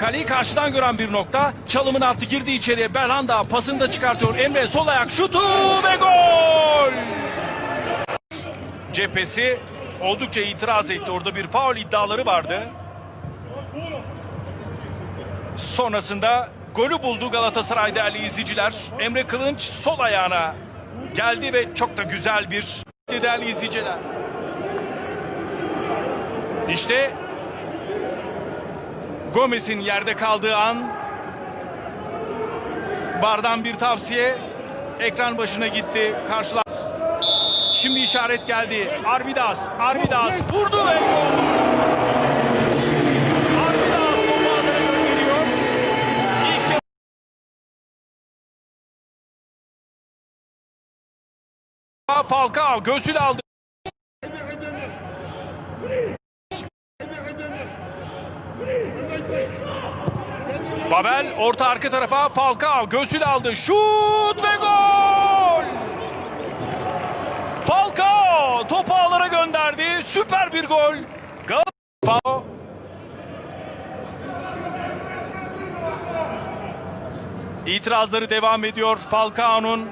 Kaleyi karşıdan gören bir nokta. Çalımını attı girdi içeriye. Belhanda pasını da çıkartıyor. Emre sol ayak şutu ve gol. Cephesi oldukça itiraz etti. Orada bir faul iddiaları vardı. Sonrasında golü buldu Galatasaray değerli izleyiciler. Emre Kılınç sol ayağına geldi ve çok da güzel bir değerli izleyiciler. İşte Gomez'in yerde kaldığı an Bardan bir tavsiye ekran başına gitti. Karşılar. Şimdi işaret geldi. Arvidas, Arvidas vurdu ve gol. Falcao gözüyle aldı. Babel orta arka tarafa Falcao göğsüyle aldı. Şut ve gol! Falcao topu ağlara gönderdi. Süper bir gol. Galatasaray İtirazları devam ediyor Falcao'nun.